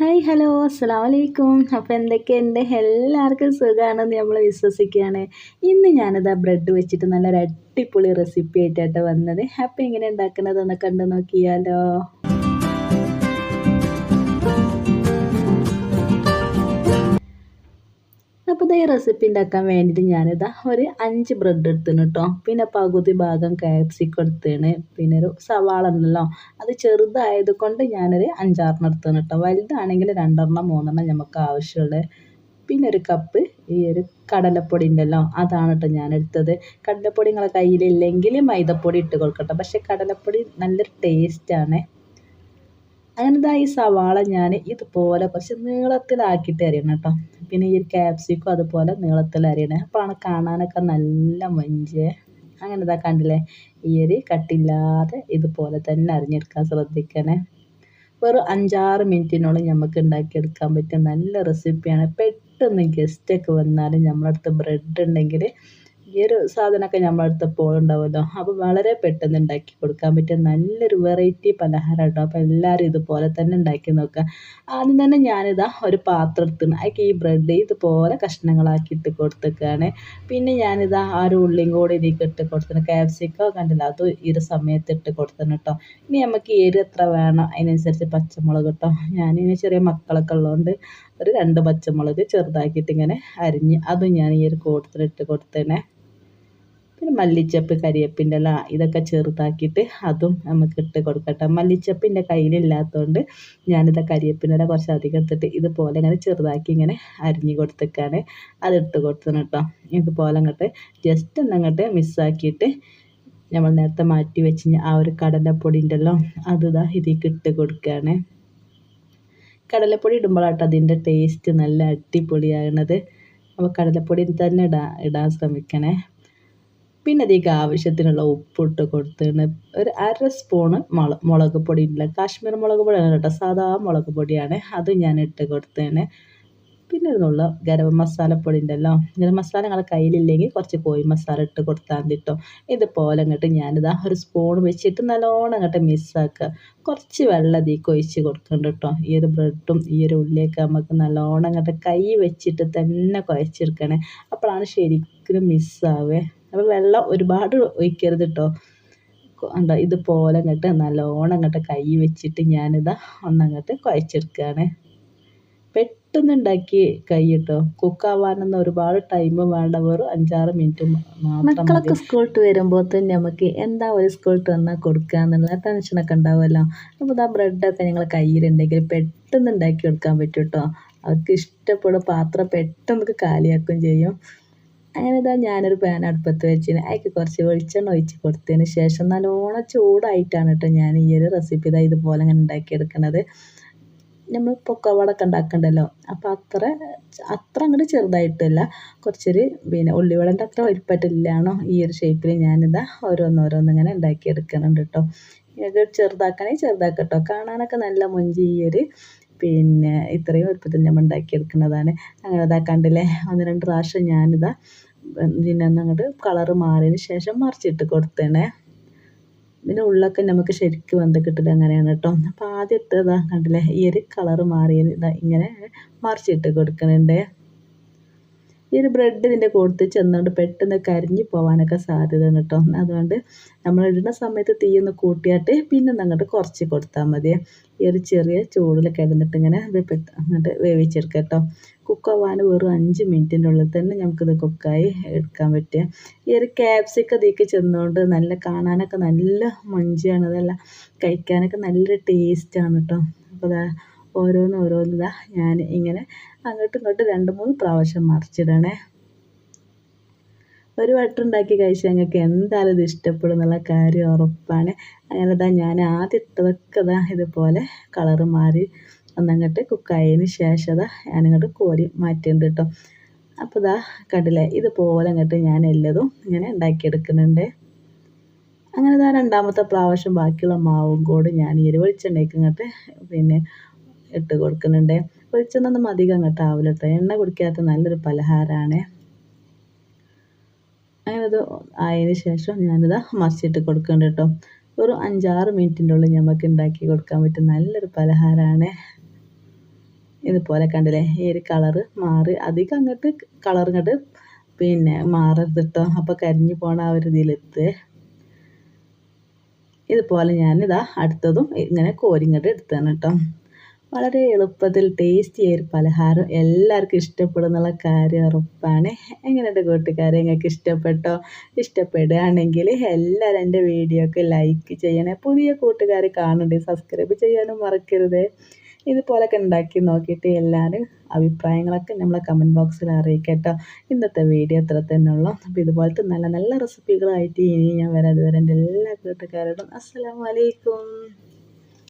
Hi hello അസ്സാം വലൈക്കും അപ്പോൾ എന്തൊക്കെയുണ്ട്? എല്ലാവർക്കും സുഖമാണെന്ന് നമ്മൾ വിശ്വസിക്കുകയാണ്. ഇന്ന് ഞാനിതാ ബ്രെഡ് വെച്ചിട്ട് നല്ലൊരു അടിപൊളി റെസിപ്പി ആയിട്ടാണ് വന്നത്. അപ്പോൾ എങ്ങനെ ഉണ്ടാക്കുന്നതെന്ന് കണ്ടു നോക്കിയാലോ. അപ്പോൾ ഈ റെസിപ്പി ഉണ്ടാക്കാൻ വേണ്ടിയിട്ട് ഞാനിതാ ഒരു അഞ്ച് ബ്രെഡ് എടുത്തിന് കേട്ടോ പിന്നെ പകുതി ഭാഗം കാപ്സിക്കം എടുത്തേണ്. പിന്നെ ഒരു സവാള ഉണ്ടല്ലോ അത് ചെറുതായത് കൊണ്ട് ഞാനൊരു അഞ്ചാറെണ്ണം എടുത്തേണ് കേട്ടോ വലുതാണെങ്കിൽ രണ്ടെണ്ണം മൂന്നെണ്ണം നമുക്ക് ആവശ്യമുള്ളത് പിന്നെ ഒരു കപ്പ് ഈ ഒരു കടലപ്പൊടി ഉണ്ടല്ലോ അതാണ് കേട്ടോ ഞാൻ എടുത്തത്. കടലപ്പൊടി നിങ്ങളെ കയ്യിലില്ലെങ്കിൽ മൈദപ്പൊടി ഇട്ട് കൊടുക്കട്ടെ. പക്ഷേ കടലപ്പൊടി നല്ലൊരു ടേസ്റ്റാണ് അങ്ങനെ ഈ സവാള ഞാൻ ഇതുപോലെ കുറച്ച് നീളത്തിലാക്കിയിട്ട് അരിയണം കേട്ടോ. പിന്നെ ഈ ക്യാപ്സിക്കും അതുപോലെ നീളത്തിൽ അരിയണേ. അപ്പോഴാണ് കാണാനൊക്കെ നല്ല മഞ്ച്. അങ്ങനെ ഇതാ കണ്ടില്ലേ? ഈ ഒരു കട്ടില്ലാതെ ഇതുപോലെ തന്നെ അരിഞ്ഞെടുക്കാൻ ശ്രദ്ധിക്കണേ. വെറും അഞ്ചാറ് മിനിറ്റിനോളം നമുക്ക് ഉണ്ടാക്കിയെടുക്കാൻ പറ്റിയ നല്ല റെസിപ്പിയാണ് പെട്ടെന്ന് ഗസ്റ്റൊക്കെ വന്നാലും നമ്മളടുത്ത് ബ്രെഡ് ഉണ്ടെങ്കിൽ ഈ ഒരു സാധനമൊക്കെ നമ്മളടുത്ത് എപ്പോഴും ഉണ്ടാവുമല്ലോ. അപ്പോൾ വളരെ പെട്ടെന്ന് ഉണ്ടാക്കി കൊടുക്കാൻ പറ്റിയ നല്ലൊരു വെറൈറ്റി പലഹാരം കേട്ടോ. അപ്പോൾ എല്ലാവരും ഇതുപോലെ തന്നെ ഉണ്ടാക്കി നോക്കുക. ആദ്യം തന്നെ ഞാനിതാ ഒരു പാത്രം എടുത്തിന് അതൊക്കെ ഈ ബ്രെഡ് ഇതുപോലെ കഷ്ണങ്ങളാക്കി ഇട്ട് കൊടുത്തേക്കാണ് പിന്നെ ഞാനിതാ ആ ഒരു ഉള്ളിയും കൂടി ഇതിലേക്ക് ഇട്ട് കൊടുത്തിന് ക്യാപ്സിക്കോ കണ്ടില്ല? അത് ഈ സമയത്ത് ഇട്ട് കൊടുത്തിന് കേട്ടോ. ഇനി നമുക്ക് എരി എത്ര വേണം? അതിനനുസരിച്ച് പച്ചമുളക് കേട്ടോ ഞാനിങ്ങനെ ചെറിയ മക്കളൊക്കെ ഉള്ളതുകൊണ്ട് ഒരു രണ്ട് പച്ചമുളക് ചെറുതാക്കിയിട്ട് ഇങ്ങനെ അരിഞ്ഞ് അതും ഞാൻ ഈ ഒരു കൂട്ടത്തിലിട്ട് കൊടുത്തേനെ. പിന്നെ മല്ലിച്ചപ്പ് കരിയേപ്പിന്റെ ഇല ഇതൊക്കെ ചെറുതാക്കിയിട്ട് അതും നമുക്ക് ഇട്ട് കൊടുക്കട്ടെ. മല്ലിച്ചപ്പിന്റെ കയ്യിലില്ലാത്തതുകൊണ്ട് ഞാനിത് കരിയേപ്പിന്റെ കുറച്ച് അധികം എടുത്തിട്ട് ഇതുപോലെ ഇങ്ങനെ ചെറുതാക്കി ഇങ്ങനെ അരിഞ്ഞ് കൊടുത്തേക്കാണ്. അത് ഇട്ട് കൊടുത്തണം കേട്ടോ. ഇതുപോലെ അങ്ങോട്ട് ജസ്റ്റ് ഒന്നങ്ങോട്ട് മിസ്സാക്കിയിട്ട് നമ്മൾ നേരത്തെ മാറ്റി വെച്ച് ആ ഒരു കടലപ്പൊടി ഉണ്ടല്ലോ അത് ഇതാ ഇതിലേക്ക് ഇട്ട് കൊടുക്കുകയാണ്. കടലപ്പൊടി ഇടുമ്പോഴാട്ടോ അതിന്റെ ടേസ്റ്റ് നല്ല അടിപൊളിയാകണത്. അപ്പോൾ കടലപ്പൊടി തന്നെ ഇടാൻ ഇടാൻ ശ്രമിക്കണേ. പിന്നെ അതിലേക്ക് ആവശ്യത്തിനുള്ള ഉപ്പിട്ട് കൊടുത്തിട്ട് ഒരു അര സ്പൂണ് മുള മുളക് പൊടി ഉണ്ട് കാശ്മീർ മുളക് പൊടിയാണ് കേട്ടോ സാധാ മുളക് പൊടിയാണ്. അത് ഞാൻ ഇട്ട് കൊടുത്തേനെ പിന്നെ ഇതിനുള്ള ഗരം മസാലപ്പൊടി ഉണ്ടല്ലോ ഗരം മസാല നിങ്ങളുടെ കയ്യിലില്ലെങ്കിൽ കുറച്ച് കോഴി മസാല ഇട്ട് കൊടുത്താൽ മതി കേട്ടോ ഇതുപോലെ അങ്ങോട്ട് ഞാനിതാ ഒരു സ്പൂൺ വെച്ചിട്ട് നല്ലോണം അങ്ങോട്ട് മിസ്സാക്കുക കുറച്ച് വെള്ളം ഇതിലേക്ക് ഒഴിച്ച് കൊടുക്കുന്നുണ്ട് കേട്ടോ ഈ ഒരു ബ്രെഡും ഈ ഒരു ഉള്ളിയൊക്കെ നമുക്ക് നല്ലോണം അങ്ങോട്ട് കൈ വെച്ചിട്ട് തന്നെ കുഴച്ചെടുക്കണേ. അപ്പോഴാണ് ശരിക്കും മിസ്സാവേ അപ്പോൾ വെള്ളം ഒരുപാട് ഒഴിക്കരുത് കേട്ടോ എന്താ ഇതുപോലെ അങ്ങോട്ട് നല്ലോണം അങ്ങോട്ട് കൈ വെച്ചിട്ട് ഞാനിതാ ഒന്നങ്ങോട്ട് കുഴച്ചെടുക്കുകയാണ്. പെട്ടെന്ന് ഉണ്ടാക്കി കുക്ക് കേട്ടോ കുക്കാവാനൊന്നും ഒരുപാട് ടൈം വേണ്ട. വെറും അഞ്ചാറ് മിനിറ്റ് മക്കളൊക്കെ സ്കൂൾട്ട് വരുമ്പോൾ തന്നെ നമുക്ക് എന്താ ഒരു സ്കൂൾട്ട് വന്നാൽ കൊടുക്കുക എന്നുള്ള ടെൻഷനൊക്കെ ഉണ്ടാവുമല്ലോ. അപ്പോൾ ആ ബ്രെഡൊക്കെ ഞങ്ങൾ കയ്യിലുണ്ടെങ്കിൽ പെട്ടെന്ന് ഉണ്ടാക്കി കൊടുക്കാൻ പറ്റും കേട്ടോ അവർക്ക് ഇഷ്ടപ്പെടും. പാത്രം പെട്ടെന്ന് കാലിയാക്കുകയും ചെയ്യും. അങ്ങനെ ഇതാ ഞാനൊരു പാൻ അടുപ്പത്ത് വെച്ചിന്. അതിക്ക് കുറച്ച് വെളിച്ചെണ്ണ ഒഴിച്ച് കൊടുത്തതിന് ശേഷം നല്ലോണം ചൂടായിട്ടാണ് കേട്ടോ ഞാൻ ഈ ഒരു റെസിപ്പി ഇതാ ഇതുപോലെ അങ്ങനെ ഉണ്ടാക്കിയെടുക്കുന്നത് നമ്മൾ പൊക്കവടൊക്കെ ഉണ്ടാക്കണ്ടല്ലോ. അപ്പോൾ അത്ര അത്ര അങ്ങോട്ട് ചെറുതായിട്ടല്ല. കുറച്ചൊരു പിന്നെ ഉള്ളിവടന്റെ അത്ര വലിപ്പായിട്ടില്ലാണോ ഈ ഒരു ഷേപ്പിൽ ഞാനിതാ ഓരോന്നോരോന്നിങ്ങനെ ഉണ്ടാക്കിയെടുക്കുന്നുണ്ട് കേട്ടോ ഇത് ചെറുതാക്കാനേ ചെറുതാക്കട്ടോ കാണാനൊക്കെ നല്ല മൊഞ്ചി ഈ ഒരു പിന്നെ ഇത്രയും വലുപ്പത്തിൽ നമ്മൾ ഉണ്ടാക്കിയെടുക്കുന്നതാണ്. അങ്ങനെ ഇതാ കണ്ടില്ലേ? ഒന്ന് രണ്ട് പ്രാവശ്യം ഞാനിതാ പിന്നെ അങ്ങോട്ട് കളറ് മാറിയതിന് ശേഷം മറിച്ചിട്ട് കൊടുത്തേണേ. ഇതിന്റെ ഉള്ളൊക്കെ നമുക്ക് ശരിക്കും വെന്ത് കിട്ടില്ല അങ്ങനെയാണ് കേട്ടോ അപ്പോൾ ആദ്യം ഇട്ടതാ കണ്ടില്ലേ ഈ ഒരു കളറ് മാറിയത് ഇതാ ഇങ്ങനെ മറിച്ചിട്ട് കൊടുക്കുന്നുണ്ട് ഈ ഒരു ബ്രെഡ് ഇതിന്റെ കൊടുത്ത് ചെന്നുകൊണ്ട് പെട്ടെന്ന് കരിഞ്ഞു പോകാനൊക്കെ സാധ്യതയാണ് കേട്ടോ. അതുകൊണ്ട് നമ്മൾ ഇടുന്ന സമയത്ത് തീ ഒന്ന് കൂട്ടിയാട്ട് പിന്നെ അങ്ങോട്ട് കുറച്ച് കൊടുത്താൽ മതി. ഈ ഒരു ചെറിയ ചൂടിൽ കിടന്നിട്ട് ഇങ്ങനെ ഇത് പെട്ട് അങ്ങോട്ട് വേവിച്ചെടുക്കുക കേട്ടോ. കുക്കാവാൻ വെറും അഞ്ച് മിനിറ്റിന്റെ ഉള്ളിൽ തന്നെ നമുക്കിത് കുക്കായി എടുക്കാൻ പറ്റുക. ഈ ഒരു ക്യാപ്സിക്ക ഇതിലേക്ക് ചെന്നുകൊണ്ട് നല്ല കാണാനൊക്കെ നല്ല മഞ്ചിയാണ് അതല്ല കഴിക്കാനൊക്കെ നല്ല ടേസ്റ്റാണ് കേട്ടോ. അപ്പോൾ ഓരോന്ന് ഇതാ ഞാൻ ഇങ്ങനെ അങ്ങോട്ടും ഇങ്ങോട്ടും രണ്ട് മൂന്ന് പ്രാവശ്യം മറിച്ചിടണേ. ഒരു വട്ടം ഉണ്ടാക്കി കഴിച്ചാൽ ഞങ്ങൾക്ക് എന്തായാലും ഇത് ഇഷ്ടപ്പെടും എന്നുള്ള കാര്യം ഉറപ്പാണ്. അങ്ങനെ ഇതാ ഞാൻ ആദ്യം ഇട്ടതൊക്കെ ഇതാ ഇതുപോലെ കളറ് മാറി ഒന്നങ്ങോട്ട് കുക്കായതിന് ശേഷം അതാ ഞാനിങ്ങോട്ട് കോരി മാറ്റി കേട്ടോ അപ്പോൾ ഇതാ കണ്ടില്ലേ ഇതുപോലെ അങ്ങോട്ട് ഞാൻ എല്ലതും ഇങ്ങനെ ഉണ്ടാക്കിയെടുക്കുന്നുണ്ട്. അങ്ങനെ ഇതാ രണ്ടാമത്തെ പ്രാവശ്യം ബാക്കിയുള്ള മാവും കൂടി ഞാൻ ഈ ഒരു വെളിച്ചെണ്ണയ്ക്ക് ഇങ്ങോട്ട് പിന്നെ ഇട്ട് കൊടുക്കുന്നുണ്ട്. വെളിച്ചെണ്ണൊന്നും അധികം അങ്ങോട്ട് ആവില്ല കേട്ടോ എണ്ണ കുടിക്കാത്ത നല്ലൊരു പലഹാരമാണ് അങ്ങനത് ആയതിന് ശേഷം ഞാനിത് മറിച്ചിട്ട് കൊടുക്കുന്നുണ്ട് കേട്ടോ ഒരു അഞ്ചാറ് മിനിറ്റിന്റെ ഉള്ളിൽ നമുക്ക് ഉണ്ടാക്കി കൊടുക്കാൻ പറ്റും നല്ലൊരു പലഹാരമാണ് ഇതുപോലെ കണ്ടില്ലേ? ഈ ഒരു കളറ് മാറി അധികം അങ്ങോട്ട് കളർ ഇങ്ങോട്ട് പിന്നെ മാറരുത് കേട്ടോ അപ്പോൾ കരിഞ്ഞു പോണ ആ ഒരു ഇതിലെത്ത്. ഇതുപോലെ ഞാനിതാ അടുത്തതും ഇങ്ങനെ കോരിങ്ങോട്ട് എടുത്താണ് കേട്ടോ വളരെ എളുപ്പത്തിൽ ടേസ്റ്റി ആയ ഒരു പലഹാരം എല്ലാവർക്കും ഇഷ്ടപ്പെടുന്നുള്ള കാര്യം ഉറപ്പാണ്. എങ്ങനെയുണ്ട് കൂട്ടുകാരെ? നിങ്ങൾക്ക് ഇഷ്ടപ്പെട്ടോ? ഇഷ്ടപ്പെടുകയാണെങ്കിൽ എല്ലാവരും എന്റെ വീഡിയോ ഒക്കെ ലൈക്ക് ചെയ്യണേ. പുതിയ കൂട്ടുകാർ കാണുന്നുണ്ട്. സബ്സ്ക്രൈബ് ചെയ്യാനും മറക്കരുത്. ഇതുപോലൊക്കെ ഉണ്ടാക്കി നോക്കിയിട്ട് എല്ലാവരും അഭിപ്രായങ്ങളൊക്കെ നമ്മളെ കമന്റ് ബോക്സിൽ അറിയിക്കട്ടോ. ഇന്നത്തെ വീഡിയോ അത്ര തന്നെ ഉള്ളൂ. അപ്പോൾ ഇതുപോലത്തെ നല്ല നല്ല റെസിപ്പികളായിട്ട് ഇനി ഞാൻ വരാതെ വരേണ്ട എല്ലാ കൂട്ടുകാരോടും അസ്സലാമലൈക്കും